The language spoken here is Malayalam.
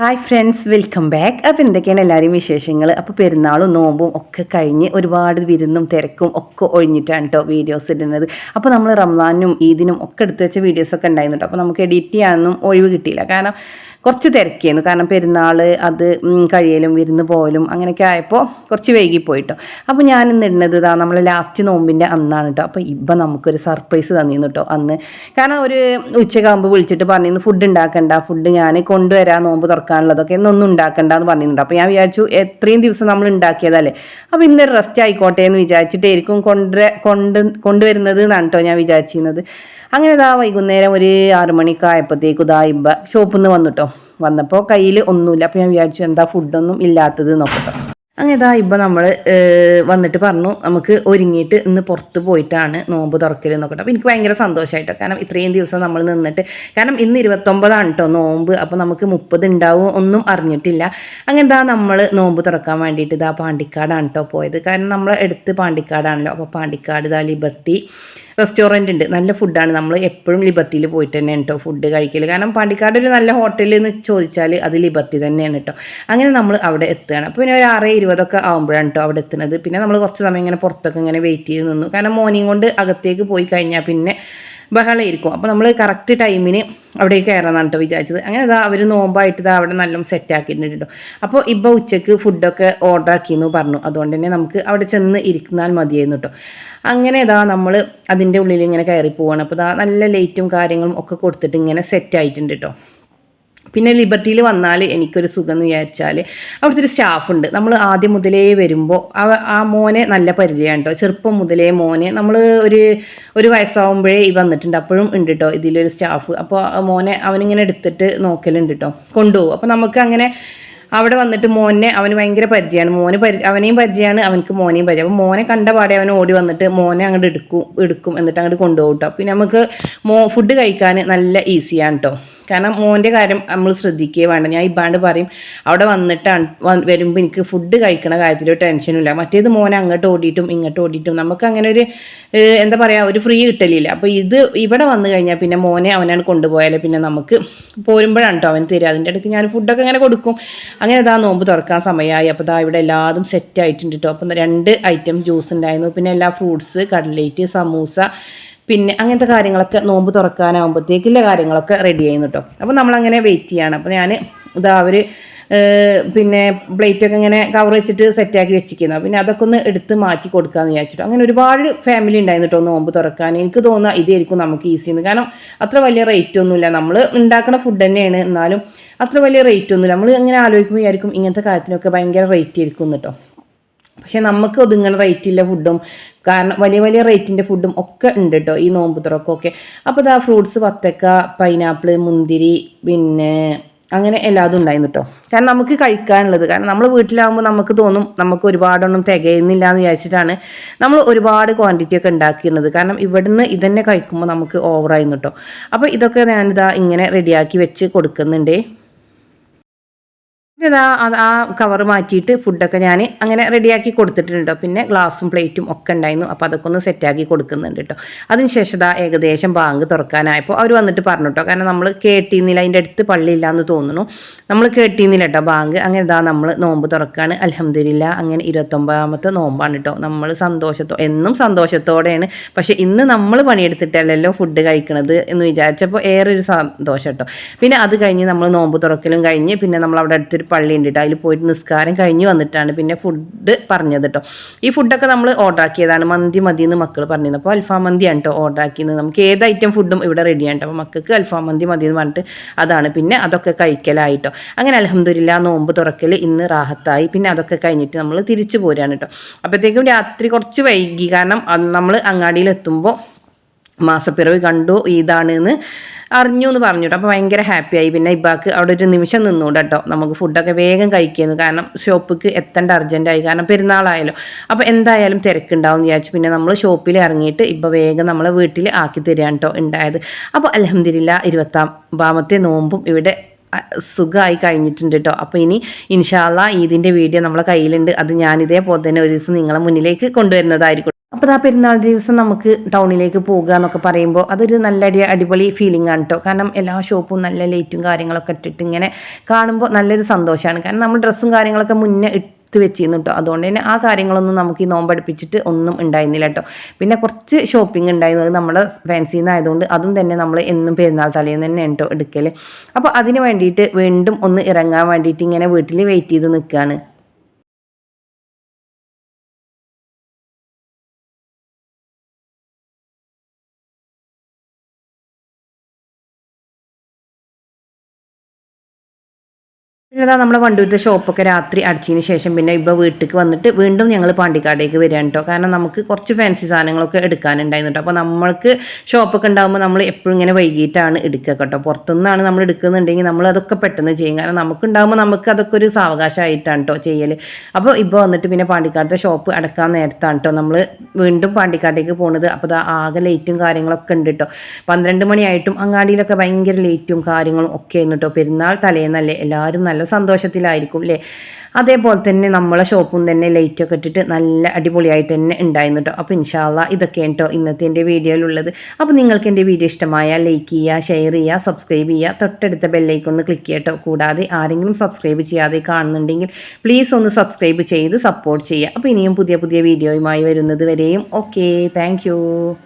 ഹായ് ഫ്രണ്ട്സ് വെൽക്കം ബാക്ക് അപ്പോൾ എന്തൊക്കെയാണ് എല്ലാവരും വിശേഷങ്ങൾ അപ്പോൾ പെരുന്നാളും നോമ്പും ഒക്കെ കഴിഞ്ഞ് ഒരുപാട് വിരുന്നും തിരക്കും ഒക്കെ ഒഴിഞ്ഞിട്ടാണ് കേട്ടോ വീഡിയോസ് ഇടുന്നത്. അപ്പോൾ നമ്മൾ റംസാനും ഈദിനും ഒക്കെ എടുത്ത് വെച്ച വീഡിയോസൊക്കെ ഉണ്ടായിരുന്നു കേട്ടോ അപ്പോൾ നമുക്ക് എഡിറ്റ് ചെയ്യാനൊന്നും ഒഴിവ് കിട്ടിയില്ല. കാരണം കുറച്ച് തിരക്കിയായിരുന്നു. കാരണം പെരുന്നാൾ അത് കഴിയലും വിരുന്ന് പോകലും അങ്ങനെയൊക്കെ ആയപ്പോൾ കുറച്ച് വൈകിപ്പോയിട്ടോ അപ്പോൾ ഞാൻ ഇന്ന് ഇടുന്നത് ഇതാ നമ്മൾ ലാസ്റ്റ് നോമ്പിന്റെ അന്നാണ് കേട്ടോ അപ്പോൾ ഇപ്പം നമുക്കൊരു സർപ്രൈസ് തന്നിരുന്നു കേട്ടോ അന്ന്. കാരണം ഒരു ഉച്ചക്കാകുമ്പോൾ വിളിച്ചിട്ട് പറഞ്ഞിരുന്നു ഫുഡ് ഉണ്ടാക്കണ്ട ഫുഡ് ഞാൻ കൊണ്ടുവരാൻ നോമ്പ് തുറക്കാനുള്ളതൊക്കെ ഇന്നൊന്നും ഉണ്ടാക്കണ്ട എന്ന് പറഞ്ഞിട്ടുണ്ട് അപ്പോൾ ഞാൻ വിചാരിച്ചു എത്രയും ദിവസം നമ്മൾ ഉണ്ടാക്കിയതല്ലേ? അപ്പോൾ ഇന്നൊരു റെസ്റ്റ് ആയിക്കോട്ടെ എന്ന് വിചാരിച്ചിട്ടായിരിക്കും കൊണ്ട് കൊണ്ട് കൊണ്ടുവരുന്നത് എന്നാണ് കേട്ടോ ഞാൻ വിചാരിച്ചിരുന്നത്. അങ്ങനെ ഇതാ വൈകുന്നേരം ഒരു ആറുമണിക്കായപ്പോഴത്തേക്കും ഇതാ ഇമ്പ ഷോപ്പിൽ നിന്ന് വന്നിട്ടോ വന്നപ്പോൾ കയ്യിൽ ഒന്നുമില്ല. അപ്പോൾ ഞാൻ വിചാരിച്ചു എന്താ ഫുഡൊന്നും ഇല്ലാത്തത് നോക്കട്ടോ അങ്ങനെ ഇതാ ഇപ്പം നമ്മൾ വന്നിട്ട് പറഞ്ഞു നമുക്ക് ഒരുങ്ങിയിട്ട് ഇന്ന് പുറത്ത് പോയിട്ടാണ് നോമ്പ് തുറക്കൽ നോക്കട്ടെ അപ്പോൾ എനിക്ക് ഭയങ്കര സന്തോഷമായിട്ടോ കാരണം ഇത്രയും ദിവസം നമ്മൾ നിന്നിട്ട് കാരണം ഇന്ന് ഇരുപത്തൊമ്പതാണ് കേട്ടോ നോമ്പ്. അപ്പോൾ നമുക്ക് മുപ്പത് ഉണ്ടാവും ഒന്നും അറിഞ്ഞിട്ടില്ല. അങ്ങനെ നമ്മൾ നോമ്പ് തുറക്കാൻ വേണ്ടിയിട്ട് ഇതാ പാണ്ടിക്കാടാണ് കേട്ടോ പോയത്. കാരണം നമ്മൾ എടുത്ത് പാണ്ടിക്കാടാണല്ലോ. അപ്പോൾ പാണ്ടിക്കാട് ഇതാ ലിബർട്ടി. റെസ്റ്റോറന്റ് ഉണ്ട്. നല്ല ഫുഡാണ്. നമ്മൾ എപ്പോഴും ലിബർട്ടിയിൽ പോയിട്ട് തന്നെ കേട്ടോ ഫുഡ് കഴിക്കൽ കാരണം പാണ്ടിക്കാട് ഒരു നല്ല ഹോട്ടലിൽ എന്ന് ചോദിച്ചാൽ അത് ലിബർട്ടി തന്നെയാണ് കേട്ടോ അങ്ങനെ നമ്മൾ അവിടെ എത്തുകയാണ്. അപ്പോൾ പിന്നെ ഒരു ആറ് ഇരുപതൊക്കെ ആകുമ്പോഴാണ് കേട്ടോ അവിടെ എത്തുന്നത്. പിന്നെ നമ്മൾ കുറച്ച് സമയം ഇങ്ങനെ പുറത്തൊക്കെ ഇങ്ങനെ വെയിറ്റ് ചെയ്ത് നിന്നു. കാരണം മോർണിംഗ് കൊണ്ട് അകത്തേക്ക് പോയി കഴിഞ്ഞാൽ പിന്നെ ബഹളമായിരിക്കും അപ്പോൾ നമ്മൾ കറക്റ്റ് ടൈമിന് അവിടെ കയറാനാണ് കേട്ടോ വിചാരിച്ചത്. അങ്ങനെ ഇതാ അവർ നോമ്പായിട്ട് ഇതാ അവിടെ നല്ല സെറ്റ് ആക്കിയിട്ടുണ്ട് കേട്ടോ അപ്പോൾ ഇപ്പോൾ ഉച്ചയ്ക്ക് ഫുഡൊക്കെ ഓർഡർ ആക്കിയെന്ന് പറഞ്ഞു. അതുകൊണ്ട് തന്നെ നമുക്ക് അവിടെ ചെന്ന് ഇരിക്കുന്നാൽ മതിയായിരുന്നു കേട്ടോ അങ്ങനെ ഇതാ നമ്മൾ അതിന്റെ ഉള്ളിൽ ഇങ്ങനെ കയറി പോവാണ്. അപ്പോൾ ഇതാ നല്ല ലൈറ്റും കാര്യങ്ങളും ഒക്കെ കൊടുത്തിട്ട് ഇങ്ങനെ സെറ്റ് ആയിട്ടുണ്ട് കേട്ടോ പിന്നെ ലിബർട്ടിയിൽ വന്നാൽ എനിക്കൊരു സുഖം എന്ന് വിചാരിച്ചാൽ അവിടുത്തെ ഒരു സ്റ്റാഫുണ്ട് നമ്മൾ ആദ്യം മുതലേ വരുമ്പോൾ ആ മോനെ നല്ല പരിചയമാണ് കേട്ടോ ചെറുപ്പം മുതലേ മോനെ നമ്മൾ ഒരു ഒരു വയസ്സാവുമ്പോഴേ ഈ വന്നിട്ടുണ്ട്. അപ്പോഴും ഉണ്ട് കേട്ടോ ഇതിലൊരു സ്റ്റാഫ് അപ്പോൾ മോനെ അവനിങ്ങനെ എടുത്തിട്ട് നോക്കലുണ്ട് കേട്ടോ കൊണ്ടുപോകും. അപ്പോൾ നമുക്ക് അങ്ങനെ അവിടെ വന്നിട്ട് മോനെ അവന് ഭയങ്കര പരിചയമാണ്. മോന് പരി അവനെയും പരിചയമാണ് അവനക്ക് മോനെയും പരിചയം അപ്പോൾ മോനെ കണ്ട പാടെ അവൻ ഓടി വന്നിട്ട് മോനെ അങ്ങോട്ട് എടുക്കും എടുക്കും എന്നിട്ട് അങ്ങോട്ട് കൊണ്ടുപോകും കേട്ടോ പിന്നെ നമുക്ക് മോ ഫുഡ് കഴിക്കാൻ നല്ല ഈസിയാണ് കേട്ടോ കാരണം മോന്റെ കാര്യം നമ്മൾ ശ്രദ്ധിക്കുകയേ വേണ്ട. ഞാൻ ഇപ്പാണ്ട് പറയും അവിടെ വന്നിട്ടാണ് വരുമ്പോൾ എനിക്ക് ഫുഡ് കഴിക്കണ കാര്യത്തിൽ ഒരു ടെൻഷനും ഇല്ല. മറ്റേത് മോനെ അങ്ങോട്ട് ഓടിയിട്ടും ഇങ്ങോട്ട് ഓടിയിട്ടും നമുക്ക് അങ്ങനെ ഒരു എന്താ പറയുക ഒരു ഫ്രീ കിട്ടലില്ല. അപ്പോൾ ഇത് ഇവിടെ വന്നു കഴിഞ്ഞാൽ പിന്നെ മോനെ അവനാണ് കൊണ്ടുപോയാലേ പിന്നെ നമുക്ക് പോരുമ്പോഴാണ് കേട്ടോ അവൻ തരിക. അതിന്റെ ഇടയ്ക്ക് ഞാൻ ഫുഡൊക്കെ അങ്ങനെ കൊടുക്കും. അങ്ങനെ ഇതാ നോമ്പ് തുറക്കാൻ സമയമായി അപ്പോൾ ഇതാ ഇവിടെ എല്ലാതും സെറ്റ് ആയിട്ടുണ്ട് കേട്ടോ അപ്പം രണ്ട് ഐറ്റം ജ്യൂസ് ഉണ്ടായിരുന്നു. പിന്നെ എല്ലാ ഫ്രൂട്ട്സ് കട്ലേറ്റ് സമൂസ പിന്നെ അങ്ങനത്തെ കാര്യങ്ങളൊക്കെ നോമ്പ് തുറക്കാനാകുമ്പോഴത്തേക്കുള്ള കാര്യങ്ങളൊക്കെ റെഡി ചെയ്യുന്നു കേട്ടോ അപ്പോൾ നമ്മളങ്ങനെ വെയിറ്റ് ചെയ്യാണ്. അപ്പോൾ ഞാൻ ഇതാ അവർ പിന്നെ പ്ലേറ്റൊക്കെ ഇങ്ങനെ കവർ വെച്ചിട്ട് സെറ്റാക്കി വെച്ചിരിക്കുന്നു. പിന്നെ അതൊക്കെ ഒന്ന് എടുത്ത് മാറ്റി കൊടുക്കാമെന്ന് വിചാരിച്ചിട്ട്. അങ്ങനെ ഒരുപാട് ഫാമിലി ഉണ്ടായിരുന്നു കേട്ടോ നോമ്പ് തുറക്കാൻ. എനിക്ക് തോന്നുക ഇതായിരിക്കും നമുക്ക് ഈസി എന്ന് കാരണം അത്ര വലിയ റേറ്റ് ഒന്നുമില്ല. നമ്മൾ ഉണ്ടാക്കുന്ന ഫുഡ് തന്നെയാണ്. എന്നാലും അത്ര വലിയ റേറ്റ് ഒന്നുമില്ല. നമ്മൾ ഇങ്ങനെ ആലോചിക്കുമ്പോൾ വിചാരിക്കും ഇങ്ങനത്തെ കാര്യത്തിനൊക്കെ ഭയങ്കര റേറ്റ് ആയിരിക്കും കേട്ടോ പക്ഷെ നമുക്ക് ഒതുങ്ങണ റേറ്റില്ല ഫുഡും കാരണം വലിയ വലിയ റേറ്റിന്റെ ഫുഡും ഒക്കെ ഉണ്ട് കേട്ടോ ഈ നോമ്പ് തുറക്കൊക്കെ. അപ്പോൾ ഇതാ ഫ്രൂട്ട്സ് വത്തക്ക പൈനാപ്പിൾ മുന്തിരി പിന്നെ അങ്ങനെ എല്ലാതും ഉണ്ടായിരുന്നു കേട്ടോ കാരണം നമുക്ക് കഴിക്കാനുള്ളത്. കാരണം നമ്മൾ വീട്ടിലാകുമ്പോൾ നമുക്ക് തോന്നും നമുക്ക് ഒരുപാടൊന്നും തികയുന്നില്ല എന്ന് വിചാരിച്ചിട്ടാണ് നമ്മൾ ഒരുപാട് ക്വാണ്ടിറ്റി ഒക്കെ ഉണ്ടാക്കിയിരുന്നത്. കാരണം ഇവിടുന്ന് ഇതന്നെ കഴിക്കുമ്പോൾ നമുക്ക് ഓവറായിരുന്നു കേട്ടോ അപ്പോൾ ഇതൊക്കെ ഞാനിതാ ഇങ്ങനെ റെഡിയാക്കി വെച്ച് കൊടുക്കുന്നുണ്ടേ. ഇതാ അത് ആ കവർ മാറ്റിയിട്ട് ഫുഡൊക്കെ ഞാൻ അങ്ങനെ റെഡിയാക്കി കൊടുത്തിട്ടുണ്ട് പിന്നെ ഗ്ലാസും പ്ലേറ്റും ഒക്കെ ഉണ്ടായിരുന്നു. അപ്പോൾ അതൊക്കെ ഒന്ന് സെറ്റാക്കി കൊടുക്കുന്നുണ്ട് കേട്ടോ അതിനുശേഷം ഇതാ ഏകദേശം ബാങ്ക് തുറക്കാനായപ്പോൾ അവർ വന്നിട്ട് പറഞ്ഞു കേട്ടോ കാരണം നമ്മൾ കേട്ടിരുന്നില്ല അതിന്റെ അടുത്ത് പള്ളിയില്ല എന്ന് തോന്നുന്നു. നമ്മൾ കേട്ടിരുന്നില്ല കേട്ടോ ബാങ്ക്. അങ്ങനെ ഇതാ നമ്മൾ നോമ്പ് തുറക്കാണ്. അലഹമ്മദില്ല അങ്ങനെ ഇരുപത്തൊമ്പതാമത്തെ നോമ്പാണ് കേട്ടോ നമ്മൾ സന്തോഷത്തോ എന്നും സന്തോഷത്തോടെയാണ്. പക്ഷേ ഇന്ന് നമ്മൾ പണിയെടുത്തിട്ടല്ലല്ലോ ഫുഡ് കഴിക്കണത് എന്ന് വിചാരിച്ചപ്പോൾ ഏറെ ഒരു സന്തോഷം കേട്ടോ പിന്നെ അത് കഴിഞ്ഞ് നമ്മൾ നോമ്പ് തുറക്കലും കഴിഞ്ഞ് പിന്നെ നമ്മൾ അവിടെ അടുത്തൊരു പള്ളി ഉണ്ട് കേട്ടോ അതിൽ പോയിട്ട് നിസ്കാരം കഴിഞ്ഞ് വന്നിട്ടാണ് പിന്നെ ഫുഡ് പറഞ്ഞത് കേട്ടോ ഈ ഫുഡൊക്കെ നമ്മൾ ഓർഡർ ആക്കിയതാണ്. മന്തി മതി എന്ന് മക്കൾ പറഞ്ഞിരുന്നു. അപ്പോൾ അൽഫാം മന്തിയാണ് കേട്ടോ ഓർഡർ ആക്കിയത്. നമുക്ക് ഏത് ഐറ്റം ഫുഡും ഇവിടെ റെഡിയാണ് കേട്ടോ അപ്പോൾ മക്കൾക്ക് അൽഫാം മന്തി മതി എന്ന് പറഞ്ഞിട്ട് അതാണ്. പിന്നെ അതൊക്കെ കഴിക്കലായിട്ടോ അങ്ങനെ അലഹമ്മദില്ല നോമ്പ് തുറക്കൽ ഇന്ന് റാഹത്തായി. പിന്നെ അതൊക്കെ കഴിഞ്ഞിട്ട് നമ്മൾ തിരിച്ചു പോരാണ് കേട്ടോ അപ്പോഴത്തേക്കും രാത്രി കുറച്ച് വൈകി. കാരണം നമ്മൾ അങ്ങാടിയിൽ എത്തുമ്പോൾ മാസപ്പിറവി കണ്ടു ഇതാണ് എന്ന് അറിഞ്ഞു എന്ന് പറഞ്ഞു കേട്ടോ അപ്പോൾ ഭയങ്കര ഹാപ്പിയായി. പിന്നെ ഇബാക്ക് അവിടെ ഒരു നിമിഷം നിന്നുകൊണ്ട് കേട്ടോ. നമുക്ക് ഫുഡൊക്കെ വേഗം കഴിക്കുന്നു. കാരണം ഷോപ്പിക്ക് എത്തേണ്ട അർജന്റായി കാരണം പെരുന്നാളായാലോ അപ്പോൾ എന്തായാലും തിരക്കുണ്ടാവും വിചാരിച്ചു. പിന്നെ നമ്മൾ ഷോപ്പിൽ ഇറങ്ങിയിട്ട് ഇപ്പോൾ വേഗം നമ്മളെ വീട്ടിൽ ആക്കി തരികയാണ് കേട്ടോ ഉണ്ടായത്. അപ്പോൾ അലഹമ്മദില്ല ഇരുപത്താമാമത്തെ നോമ്പും ഇവിടെ സുഖമായി കഴിഞ്ഞിട്ടുണ്ട് കേട്ടോ. അപ്പോൾ ഇനി ഇൻഷാല്ല ഈദിന്റെ വീഡിയോ നമ്മളെ കയ്യിലുണ്ട്. അത് ഞാൻ ഇതേപോലെ തന്നെ ഒരു ദിവസം നിങ്ങളെ മുന്നിലേക്ക് കൊണ്ടുവരുന്നതായിരിക്കും. അപ്പോൾ ആ പെരുന്നാൾ ദിവസം നമുക്ക് ടൗണിലേക്ക് പോകുക എന്നൊക്കെ പറയുമ്പോൾ അതൊരു നല്ല അടി അടിപൊളി ഫീലിംഗ് ആണ് കേട്ടോ കാരണം എല്ലാ ഷോപ്പും നല്ല ലൈറ്റും കാര്യങ്ങളൊക്കെ ഇട്ടിട്ട് ഇങ്ങനെ കാണുമ്പോൾ നല്ലൊരു സന്തോഷമാണ് കാരണം നമ്മൾ ഡ്രസ്സും കാര്യങ്ങളൊക്കെ മുന്നേ ഇട്ട് വെച്ചിരുന്നു കേട്ടോ അതുകൊണ്ട് തന്നെ ആ കാര്യങ്ങളൊന്നും നമുക്ക് ഈ നോമ്പടുപ്പിച്ചിട്ട് ഒന്നും ഉണ്ടായിരുന്നില്ല കേട്ടോ പിന്നെ കുറച്ച് ഷോപ്പിംഗ് ഉണ്ടായിരുന്നത് നമ്മുടെ ഫാൻസിയിൽ നിന്നായതുകൊണ്ട് അതും തന്നെ നമ്മൾ എന്നും പെരുന്നാൾ തലേന്ന് തന്നെ കേട്ടോ എടുക്കൽ അപ്പോൾ അതിന് വേണ്ടിയിട്ട് വീണ്ടും ഒന്ന് ഇറങ്ങാൻ വേണ്ടിയിട്ട് ഇങ്ങനെ വീട്ടിൽ വെയിറ്റ് ചെയ്ത് നിൽക്കുകയാണ് പിന്നെ നമ്മളെ വണ്ടൂരത്തെ ഷോപ്പൊക്കെ രാത്രി അടിച്ചതിന് ശേഷം പിന്നെ ഇപ്പോൾ വീട്ടിലേക്ക് വന്നിട്ട് വീണ്ടും ഞങ്ങൾ പാണ്ടിക്കാടേക്ക് വരിക കേട്ടോ കാരണം നമുക്ക് കുറച്ച് ഫാൻസി സാധനങ്ങളൊക്കെ എടുക്കാനുണ്ടായിരുന്നു കേട്ടോ അപ്പോൾ നമ്മൾക്ക് ഷോപ്പൊക്കെ ഉണ്ടാകുമ്പോൾ നമ്മൾ എപ്പോഴും ഇങ്ങനെ വൈകിട്ടാണ് എടുക്കുക കേട്ടോ പുറത്തുനിന്നാണ് നമ്മൾ എടുക്കുന്നുണ്ടെങ്കിൽ നമ്മൾ അതൊക്കെ പെട്ടെന്ന് ചെയ്യും. കാരണം നമുക്കുണ്ടാകുമ്പോൾ നമുക്ക് അതൊക്കെ ഒരു സാവകാശമായിട്ടാണ് കേട്ടോ ചെയ്യൽ അപ്പോൾ ഇപ്പോൾ വന്നിട്ട് പിന്നെ പാണ്ടിക്കാടത്തെ ഷോപ്പ് അടക്കാൻ നേരത്താണ് കേട്ടോ നമ്മൾ വീണ്ടും പാണ്ടിക്കാട്ടേക്ക് പോകുന്നത് അപ്പോൾ അത് ആകെ ലൈറ്റും കാര്യങ്ങളൊക്കെ ഉണ്ട് കേട്ടോ പന്ത്രണ്ട് മണിയായിട്ടും അങ്ങാടിയിലൊക്കെ ഭയങ്കര ലേറ്റും കാര്യങ്ങളും ഒക്കെ ആയിരുന്നു കേട്ടോ പെരുന്നാൾ തലേന്നല്ലേ എല്ലാവരും നല്ല സന്തോഷത്തിലായിരിക്കും അല്ലേ അതേപോലെ തന്നെ നമ്മളെ ഷോപ്പും തന്നെ ലൈറ്റൊക്കെ ഇട്ടിട്ട് നല്ല അടിപൊളിയായിട്ട് തന്നെ ഉണ്ടായിരുന്നു കേട്ടോ അപ്പോൾ ഇൻഷാല്ല ഇതൊക്കെയാണ് കേട്ടോ ഇന്നത്തെ എന്റെ വീഡിയോയിലുള്ളത് അപ്പോൾ നിങ്ങൾക്ക് എന്റെ വീഡിയോ ഇഷ്ടമായ ലൈക്ക് ചെയ്യുക ഷെയർ ചെയ്യുക സബ്സ്ക്രൈബ് ചെയ്യുക തൊട്ടടുത്ത ബെല്ലൈക്കൺ ഒന്ന് ക്ലിക്ക് ചെയ്യട്ടോ കൂടാതെ ആരെങ്കിലും സബ്സ്ക്രൈബ് ചെയ്യാതെ കാണുന്നുണ്ടെങ്കിൽ പ്ലീസ് ഒന്ന് സബ്സ്ക്രൈബ് ചെയ്ത് സപ്പോർട്ട് ചെയ്യുക അപ്പോൾ ഇനിയും പുതിയ പുതിയ വീഡിയോയുമായി വരുന്നത് വരെയും. Okay thank